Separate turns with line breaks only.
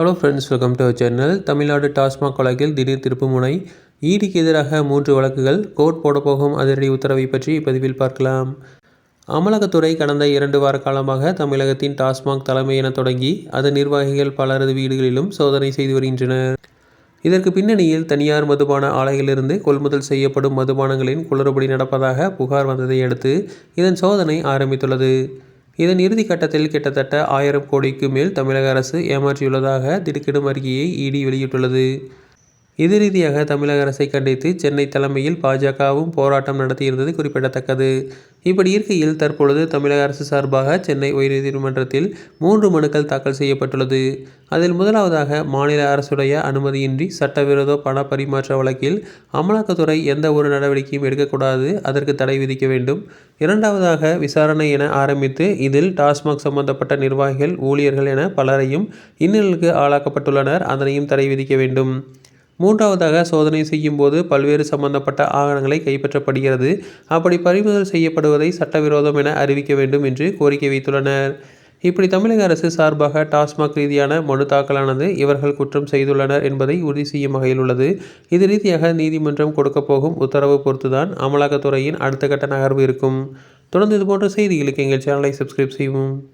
Hello friends welcome to channel Tamil Nadu TASMAC வழக்கில் திடீர் திருப்புமுனை ஈடிக்கு எதிராக மூன்று வழக்குகள். கோர்ட் போடப்போகும் அதிரடி உத்தரவை பற்றி இப்பதிவில் பார்க்கலாம். அமலகத்துறை கடந்த இரண்டு வார காலமாக தமிழகத்தின் டாஸ்மாக் தலைமை என தொடங்கி அதன் நிர்வாகிகள் பலரது வீடுகளிலும் சோதனை செய்து வருகின்றனர் இதற்கு பின்னணியில் தனியார் மதுபான ஆலைகளிலிருந்து கொள்முதல் செய்யப்படும் மதுபானங்களின் குளறுபடி நடப்பதாக புகார் வந்ததை அடுத்து இதன் சோதனை ஆரம்பித்துள்ளது. இதன் இறுதி கட்டத்தில் கிட்டத்தட்ட ஆயிரம் கோடிக்கு மேல் தமிழக அரசு ஏமாற்றியுள்ளதாக திடுக்கிடும் அறிக்கையை இடி வெளியிட்டுள்ளது. இது ரீதியாக தமிழக அரசை கண்டித்து சென்னை தலைமையில் பாஜகவும் போராட்டம் நடத்தியிருந்தது குறிப்பிடத்தக்கது. இப்படி இருக்கையில் தற்பொழுது தமிழக அரசு சார்பாக சென்னை உயர்நீதிமன்றத்தில் மூன்று மனுக்கள் தாக்கல் செய்யப்பட்டுள்ளது. அதில் முதலாவதாக மாநில அரசுடைய அனுமதியின்றி சட்டவிரோத பண பரிமாற்ற வழக்கில் அமலாக்கத்துறை எந்த ஒரு நடவடிக்கையும் எடுக்கக்கூடாது அதற்கு தடை விதிக்க வேண்டும். இரண்டாவதாக விசாரணை என ஆரம்பித்து இதில் டாஸ்மாக் சம்பந்தப்பட்ட நிர்வாகிகள் ஊழியர்கள் என பலரையும் இன்னலுக்கு ஆளாக்கப்பட்டுள்ளனர். அதனையும் தடை விதிக்க வேண்டும். மூன்றாவதாக சோதனை செய்யும் போது பல்வேறு சம்பந்தப்பட்ட ஆவணங்களை கைப்பற்றப்படுகிறது. அப்படி பறிமுதல் செய்யப்படுவதை சட்டவிரோதம் என அறிவிக்க வேண்டும் என்று கோரிக்கை வைத்துள்ளனர். இப்படி தமிழக அரசு சார்பாக டாஸ்மாக் ரீதியான மனு தாக்கலானது இவர்கள் குற்றம் செய்துள்ளனர் என்பதை உறுதி செய்யும் வகையில் உள்ளது. இது ரீதியாக நீதிமன்றம் கொடுக்க போகும் உத்தரவு பொறுத்துதான் அமலாக்கத்துறையின் அடுத்த கட்ட நகர்வு இருக்கும். தொடர்ந்து இதுபோன்ற செய்திகளுக்கு எங்கள் சேனலை சப்ஸ்கிரைப் செய்வோம்